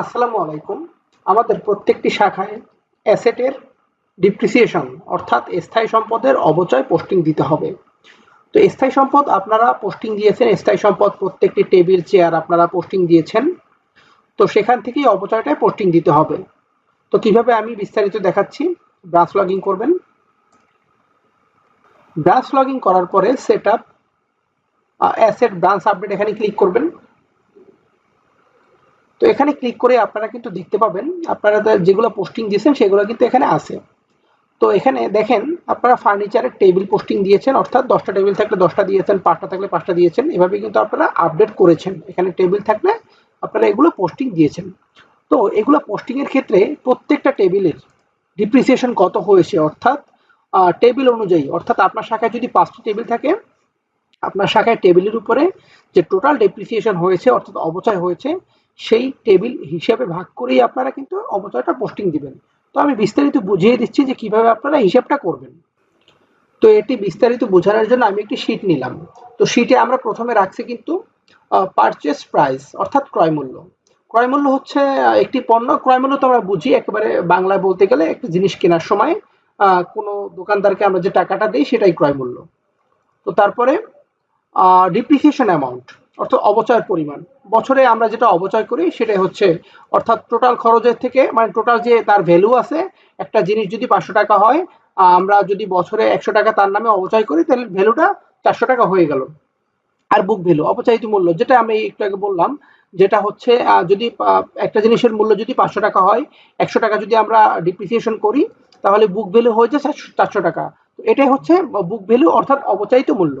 আসসালামু আলাইকুম। আমাদের প্রত্যেকটি শাখায় অ্যাসেটের ডিপ্রিসিয়েশন, অর্থাৎ স্থায়ী সম্পদের অবচয় পোস্টিং দিতে হবে। তো স্থায়ী সম্পদ আপনারা পোস্টিং দিয়েছেন, স্থায়ী সম্পদ প্রত্যেকটি টেবিল, চেয়ার আপনারা পোস্টিং দিয়েছেন। তো সেখান থেকেই অবচয়টায় পোস্টিং দিতে হবে। তো কীভাবে আমি বিস্তারিত দেখাচ্ছি? ব্রাঞ্চ লগিং করবেন। ব্রাঞ্চ লগিং করার পরে set up asset branch update এখানে ক্লিক করবেন। তো এখানে ক্লিক করে আপনারা কিন্তু দেখতে পাবেন, আপনারা যেগুলো পোস্টিং দিয়েছেন সেগুলো কিন্তু এখানে আছে। তো এখানে দেখেন, আপনারা ফার্নিচারের টেবিল পোস্টিং দিয়েছেন, অর্থাৎ দশটা টেবিল থাকলে দশটা দিয়েছেন, পাঁচটা থাকলে পাঁচটা দিয়েছেন এভাবে কিন্তু আপনারা আপডেট করেছেন। এখানে টেবিল থাকলে আপনারা এগুলো পোস্টিং দিয়েছেন। তো এগুলো পোস্টিংয়ের ক্ষেত্রে প্রত্যেকটা টেবিলের ডিপ্রিসিয়েশন কত হয়েছে? অর্থাৎ টেবিল অনুযায়ী, অর্থাৎ আপনার শাখায় যদি পাঁচটি টেবিল থাকে, আপনার শাখায় টেবিলের উপরে যে টোটাল ডেপ্রিসিয়েশন হয়েছে, অর্থাৎ অবচয় হয়েছে সেই টেবিল হিসাবে ভাগ করেই আপনারা কিন্তু অবচয়টা পোস্টিং দিবেন। তো আমি বিস্তারিত বুঝিয়ে দিচ্ছি যে কীভাবে আপনারা হিসাবটা করবেন। তো এটি বিস্তারিত বোঝানোর জন্য আমি একটি শীট নিলাম। তো শীটে আমরা প্রথমে রাখছি কিন্তু পারচেস প্রাইস অর্থাৎ ক্রয় মূল্য। ক্রয় মূল্য হচ্ছে একটি পণ্য। ক্রয় মূল্য তো আমরা বুঝি একেবারে বাংলায় বলতে গেলে একটা জিনিস কেনার সময় কোনো দোকানদারকে আমরা যে টাকাটা দিই সেটাই ক্রয় মূল্য। তো তারপরে ডিপ্রিসিয়েশন অ্যামাউন্ট অর্থাৎ অবচয়ের পরিমাণ। বছরে আমরা যেটা অবচয় করি সেটাই হচ্ছে, অর্থাৎ টোটাল খরচের থেকে মানে টোটাল যে তার ভ্যালু আছে, একটা জিনিস যদি পাঁচশো টাকা হয় আমরা যদি বছরে একশো টাকা তার নামে অবচয় করি, তাহলে ভ্যালুটা চারশো টাকা হয়ে গেল। আর বুক ভ্যালু অপচারিত মূল্য, যেটা আমি একটু আগে বললাম, যেটা হচ্ছে যদি একটা জিনিসের মূল্য যদি পাঁচশো টাকা হয়, একশো টাকা যদি আমরা ডিপ্রিসিয়েশন করি, তাহলে বুক ভ্যালু হয়ে যায় চারশো টাকা। এটাই হচ্ছে বুক ভ্যালু অর্থাৎ অবচারিত মূল্য।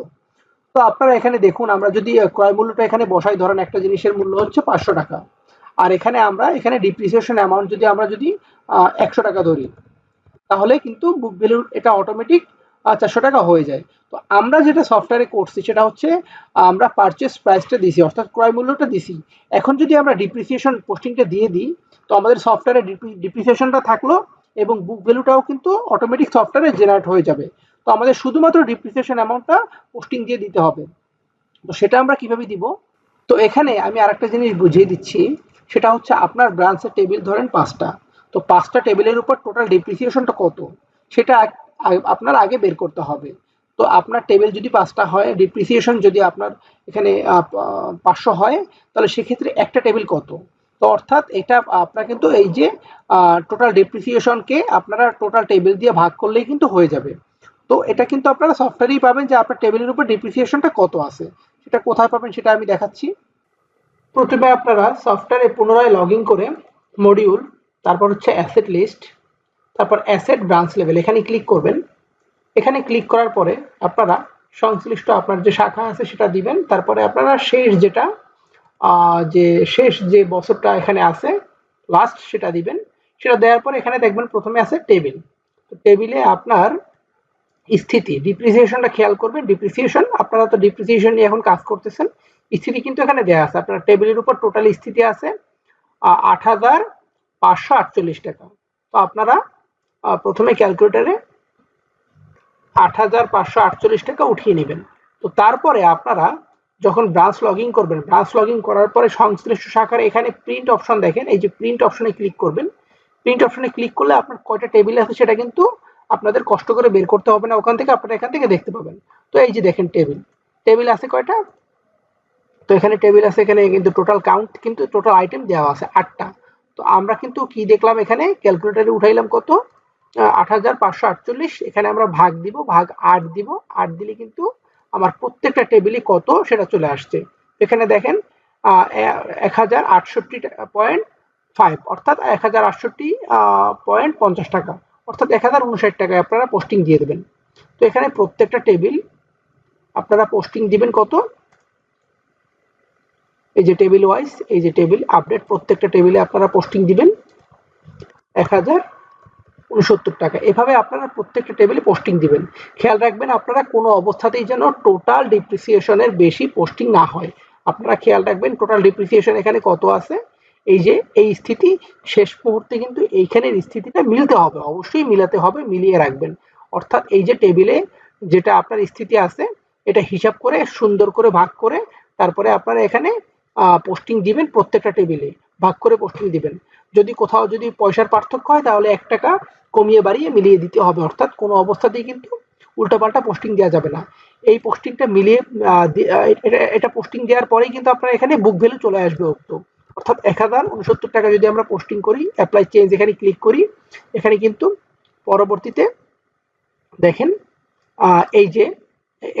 তো আপনারা এখানে দেখুন, আমরা যদি ক্রয় মূল্যটা এখানে বসাই, ধরেন একটা জিনিসের মূল্য হচ্ছে পাঁচশো টাকা। আর এখানে আমরা, এখানে ডিপ্রিসিয়েশন অ্যামাউন্ট যদি আমরা যদি একশো টাকা ধরি, তাহলে কিন্তু বুক ভ্যালু এটা অটোমেটিক চারশো টাকা হয়ে যায়। তো আমরা যেটা সফটওয়্যারে করছি, সেটা হচ্ছে, আমরা পারচেস প্রাইসটা দিছি, অর্থাৎ ক্রয় মূল্যটা দিছি। এখন যদি আমরা ডিপ্রিসিয়েশন পোস্টিংটা দিয়ে দিই, তো আমাদের সফটওয়্যারে ডিপ্রিসিয়েশনটা থাকল এবং বুক ভ্যালুটাও কিন্তু অটোমেটিক সফটওয়্যারে জেনারেট হয়ে যাবে। তো আমাদের শুধুমাত্র ডিপ্রিসিয়েশন অ্যামাউন্টটা পোস্টিং দিয়ে দিতে হবে। তো সেটা আমরা কীভাবে দিব? তো এখানে আমি আরেকটা জিনিস বুঝিয়ে দিচ্ছি, সেটা হচ্ছে আপনার ব্রাঞ্চের টেবিল ধরেন পাঁচটা। তো পাঁচটা টেবিলের উপর টোটাল ডিপ্রিসিয়েশনটা কত? সেটা আপনার আগে বের করতে হবে। তো আপনার টেবিল যদি পাঁচটা হয় ডিপ্রিসিয়েশন যদি আপনার এখানে পাঁচশো হয়, তাহলে সেক্ষেত্রে একটা টেবিল কত? তো অর্থাৎ এটা আপনার কিন্তু এই যে টোটাল ডিপ্রিসিয়েশনকে আপনারা টোটাল টেবিল দিয়ে ভাগ করলেই কিন্তু হয়ে যাবে। তো এটা কিন্তু আপনারা সফটওয়্যারেই পাবেন যে আপনার টেবিলের উপর ডিপ্রিসিয়েশনটা কত আছে। সেটা কোথায় পাবেন সেটা আমি দেখাচ্ছি। প্রথমে আপনারা সফটওয়্যারে পুনরায় লগ করে মডিউল তারপর হচ্ছে অ্যাসেট লিস্ট তারপর অ্যাসেট ব্রাঞ্চ লেভেল এখানে ক্লিক করবেন। এখানে ক্লিক করার পরে আপনারা সংশ্লিষ্ট আপনার যে শাখা আছে সেটা দিবেন। তারপরে আপনারা শেষ যেটা যে শেষ যে বছরটা এখানে আছে লাস্ট সেটা দিবেন। সেটা দেওয়ার পরে এখানে দেখবেন প্রথমে আছে টেবিল তো টেবিলে আপনার স্থিতি ডিপ্রিসিয়েশনটা খেয়াল করবেন। ডিপ্রিসিয়েশন আপনারা তো ডিপ্রিসিয়েশন নিয়ে এখন কাজ করতেছেন, স্থিতি কিন্তু এখানে দেওয়া আছে। আপনার টেবিলের উপর টোটাল স্থিতি আছে আট হাজার পাঁচশো আটচল্লিশ টাকা। তো আপনারা প্রথমে ক্যালকুলেটারে আট হাজার পাঁচশো আটচল্লিশ টাকা উঠিয়ে নেবেন। তো তারপরে আপনারা যখন ব্রাঞ্চ লগিং করবেন ব্রাঞ্চ লগিং করার পরে সংশ্লিষ্ট শাখার এখানে প্রিন্ট অপশন দেখেন, এই যে প্রিন্ট অপশনে ক্লিক করবেন। প্রিন্ট অপশনে ক্লিক করলে আপনার কয়টা টেবিল আছে সেটা কিন্তু আপনাদের কষ্ট করে বের করতে হবে না, ওখান থেকে আপনারা এখান থেকে দেখতে পাবেন। তো এই যে দেখেন টেবিল টেবিল আছে কয়টা? তো এখানে টেবিল আছে, এখানে কিন্তু টোটাল কাউন্ট কিন্তু টোটাল আইটেম দেওয়া আছে আটটা। তো আমরা কিন্তু কি দেখলাম এখানে? ক্যালকুলেটারে উঠাইলাম কত? আট হাজার পাঁচশো আটচল্লিশ, এখানে আমরা ভাগ দিব, ভাগ আট দিব। আট দিলে কিন্তু আমার প্রত্যেকটা টেবিলই কত সেটা চলে আসছে। এখানে দেখেন এক হাজার আটষট্টি পয়েন্ট ফাইভ অর্থাৎ এক হাজার আটষট্টি পয়েন্ট পঞ্চাশ টাকা, অর্থাৎ এক হাজার উনষাট টাকায় আপনারা পোস্টিং দিয়ে দেবেন। তো এখানে প্রত্যেকটা টেবিল আপনারা পোস্টিং দিবেন কত? এই যে টেবিল ওয়াইজ এই যে টেবিল আপডেট প্রত্যেকটা টেবিলে আপনারা পোস্টিং দিবেন। এক হাজার উনসত্তর টাকা। এভাবে আপনারা প্রত্যেকটা টেবিলে পোস্টিং দিবেন। খেয়াল রাখবেন, আপনারা কোনো অবস্থাতেই যেন টোটাল ডিপ্রিসিয়েশনের বেশি পোস্টিং না হয়। আপনারা খেয়াল রাখবেন টোটাল ডিপ্রিসিয়েশন এখানে কত আছে? এই যে, এই স্থিতি, শেষ মুহূর্তে কিন্তু এইখানের স্থিতিটা মিলতে হবে। অবশ্যই মিলাতে হবে, মিলিয়ে রাখবেন। অর্থাৎ এই যে টেবিলে যেটা আপনার স্থিতি আছে, এটা হিসাব করে, সুন্দর করে ভাগ করে, তারপরে আপনারা এখানে পোস্টিং দিবেন প্রত্যেকটা টেবিলে ভাগ করে পোস্টিং দিবেন। যদি কোথাও যদি পয়সার পার্থক্য হয়, তাহলে এক টাকা কমিয়ে বাড়িয়ে মিলিয়ে দিতে হবে। অর্থাৎ কোনো অবস্থাতেই কিন্তু উল্টাপাল্টা পোস্টিং দেওয়া যাবে না। এই পোস্টিংটা মিলিয়ে এটা পোস্টিং দেওয়ার পরেই কিন্তু আপনার এখানে বুক ভ্যালু চলে আসবে উক্ত। অর্থাৎ এক হাজার উনসত্তর টাকা যদি আমরা পোস্টিং করি অ্যাপ্লাই চেঞ্জ এখানে ক্লিক করি, এখানে কিন্তু পরবর্তীতে দেখেন এই যে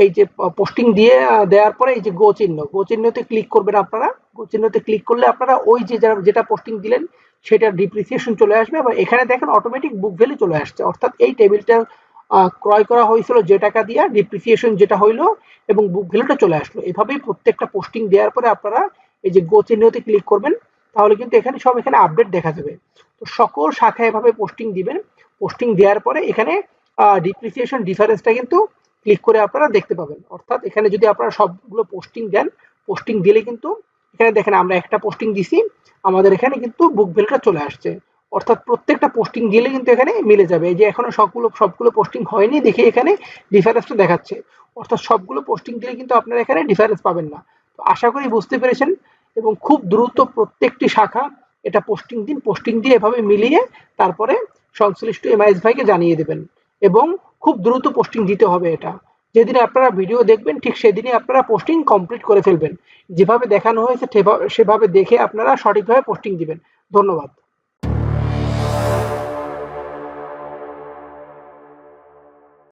এই যে পোস্টিং দিয়ে দেওয়ার পরে এই যে গো চিহ্ন গো চিহ্নতে ক্লিক করবেন আপনারা। গো চিহ্নতে ক্লিক করলে আপনারা ওই যে যেটা পোস্টিং দিলেন সেটার ডিপ্রিসিয়েশন চলে আসবে এবং এখানে দেখেন অটোমেটিক বুক ভ্যালু চলে আসছে। অর্থাৎ এই টেবিলটা ক্রয় করা হয়েছিল যে টাকা দিয়ে ডিপ্রিসিয়েশন যেটা হইল এবং বুক ভ্যালুটা চলে আসলো। এভাবেই প্রত্যেকটা পোস্টিং দেওয়ার পরে আপনারা এই যে গো চিহ্নতে ক্লিক করবেন, তাহলে কিন্তু এখানে সব এখানে আপডেট দেখা যাবে। তো সকল শাখায় এভাবে পোস্টিং দিবেন। পোস্টিং দেওয়ার পরে এখানে ডিপ্রিসিয়েশন ডিফারেন্সটা কিন্তু ক্লিক করে আপনারা দেখতে পাবেন। অর্থাৎ এখানে যদি আপনারা সবগুলো পোস্টিং দেন পোস্টিং দিলে কিন্তু এখানে দেখেন আমরা একটা পোস্টিং দিছি, আমাদের এখানে কিন্তু বুক ভ্যালুটা চলে আসছে। অর্থাৎ প্রত্যেকটা পোস্টিং দিলে কিন্তু এখানে মিলে যাবে। এই যে এখনও সবগুলো সবগুলো পোস্টিং হয়নি দেখে এখানে ডিফারেন্সটা দেখাচ্ছে। অর্থাৎ সবগুলো পোস্টিং দিলে কিন্তু আপনারা এখানে ডিফারেন্স পাবেন না। তো আশা করি বুঝতে পেরেছেন এবং খুব দ্রুত প্রত্যেকটি শাখা এটা পোস্টিং দিন পোস্টিং দিয়ে এভাবে মিলিয়ে তারপরে সংশ্লিষ্ট এমআইএস ভাইকে জানিয়ে দেবেন। এবং খুব দ্রুত পোস্টিং দিতে হবে এটা। যেদিনে আপনারা ভিডিও দেখবেন, ঠিক সেদিনই আপনারা পোস্টিং কমপ্লিট করে ফেলবেন। যেভাবে দেখানো হয়েছে, সেভাবে- দেখে আপনারা সঠিকভাবে পোস্টিং দিবেন। ধন্যবাদ।